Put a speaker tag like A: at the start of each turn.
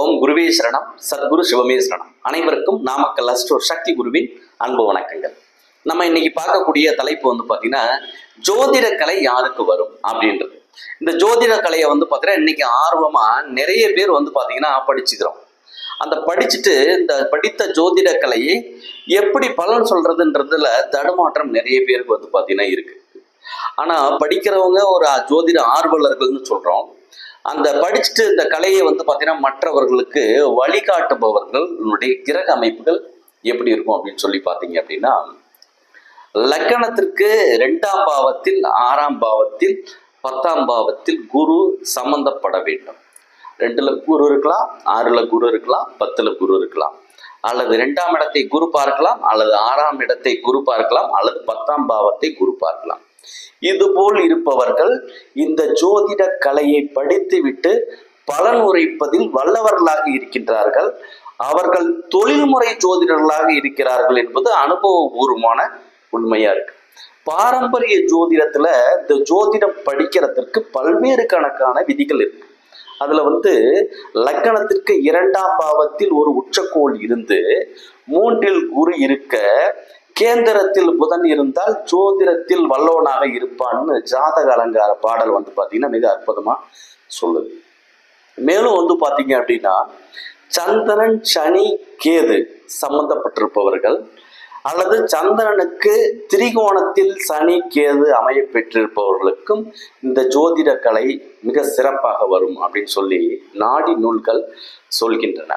A: ஓம் குருவே சரணம். சத்குரு சிவமே சரணம். அனைவருக்கும் நாமக்கல் அஸ்ட்ரோ சக்தி குருவின் அன்பு வணக்கங்கள். நம்ம இன்னைக்கு பார்க்கக்கூடிய தலைப்பு வந்து பார்த்தீங்கன்னா ஜோதிட கலை யாருக்கு வரும் அப்படின்றது. இந்த ஜோதிட கலையை வந்து பார்த்தீங்கன்னா இன்னைக்கு ஆர்வமாக நிறைய பேர் வந்து பார்த்தீங்கன்னா படிச்சுக்கிறோம். அந்த படிச்சுட்டு இந்த படித்த ஜோதிட கலையை எப்படி பலன் சொல்றதுன்றதுல தடுமாற்றம் நிறைய பேருக்கு வந்து பார்த்தீங்கன்னா இருக்கு. ஆனால் படிக்கிறவங்க ஒரு ஜோதிட ஆர்வலர்கள்னு சொல்கிறோம் அந்த படிச்சுட்டு இந்த கலையை வந்து பார்த்தீங்கன்னா மற்றவர்களுக்கு வழிகாட்டுபவர்களுடைய கிரக அமைப்புகள் எப்படி இருக்கும் அப்படின்னு சொல்லி பார்த்தீங்க அப்படின்னா லக்கணத்திற்கு ரெண்டாம் பாவத்தில் ஆறாம் பாவத்தில் பத்தாம் பாவத்தில் குரு சம்பந்தப்பட வேண்டும். ரெண்டுல குரு இருக்கலாம் ஆறுல குரு இருக்கலாம் பத்துல குரு இருக்கலாம். அல்லது ரெண்டாம் இடத்தை குரு பார்க்கலாம் அல்லது ஆறாம் இடத்தை குரு பார்க்கலாம் அல்லது பத்தாம் பாவத்தை குரு பார்க்கலாம். இதுபோல் இருப்பவர்கள் இந்த ஜோதிட கலையை படித்துவிட்டு பலன் உரைப்பதில் வல்லவர்களாக இருக்கின்றார்கள். அவர்கள் தொழில்முறை ஜோதிடர்களாக இருக்கிறார்கள் என்பது அனுபவபூர்வமான உண்மையா இருக்கு. பாரம்பரிய ஜோதிடத்துல இந்த ஜோதிடம் படிக்கிறதுக்கு பல்வேறு கணக்கான விதிகள் இருக்கு. அதுல வந்து லக்கணத்திற்கு இரண்டாம் பாவத்தில் ஒரு உச்சக்கோள் இருந்து மூன்றில் குரு இருக்க கேந்திரத்தில் புதன் இருந்தால் ஜோதிடத்தில் வல்லவனாக இருப்பான்னு ஜாதக அலங்கார பாடல் வந்து பார்த்தீங்கன்னா மிக அற்புதமா சொல்லுது. மேலும் வந்து பார்த்தீங்க அப்படின்னா சந்திரன் சனி கேது சம்பந்தப்பட்டிருப்பவர்கள் அல்லது சந்திரனுக்கு திரிகோணத்தில் சனி கேது அமைய பெற்றிருப்பவர்களுக்கும் இந்த ஜோதிட கலை மிக சிறப்பாக வரும் அப்படின்னு சொல்லி நாடி நூல்கள் சொல்கின்றன.